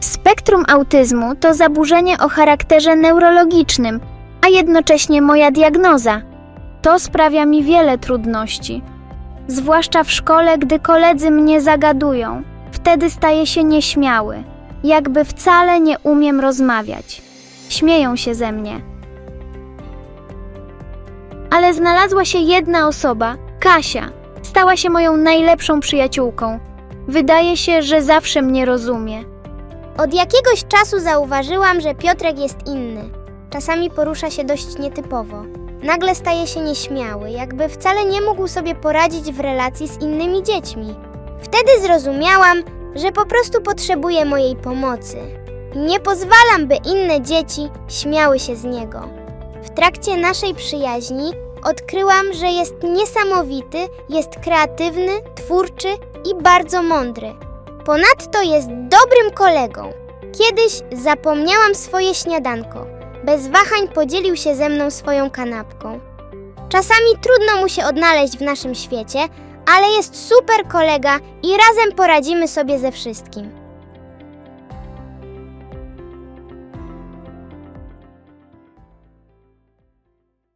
Spektrum autyzmu to zaburzenie o charakterze neurologicznym, a jednocześnie moja diagnoza. To sprawia mi wiele trudności. Zwłaszcza w szkole, gdy koledzy mnie zagadują. Wtedy staję się nieśmiały, jakby wcale nie umiem rozmawiać. Śmieją się ze mnie. Ale znalazła się jedna osoba, Kasia. Stała się moją najlepszą przyjaciółką. Wydaje się, że zawsze mnie rozumie. Od jakiegoś czasu zauważyłam, że Piotrek jest inny. Czasami porusza się dość nietypowo. Nagle staje się nieśmiały, jakby wcale nie mógł sobie poradzić w relacji z innymi dziećmi. Wtedy zrozumiałam, że po prostu potrzebuje mojej pomocy. Nie pozwalam, by inne dzieci śmiały się z niego. W trakcie naszej przyjaźni odkryłam, że jest niesamowity, jest kreatywny, twórczy i bardzo mądry. Ponadto jest dobrym kolegą. Kiedyś zapomniałam swoje śniadanko. Bez wahań podzielił się ze mną swoją kanapką. Czasami trudno mu się odnaleźć w naszym świecie, ale jest super kolega i razem poradzimy sobie ze wszystkim.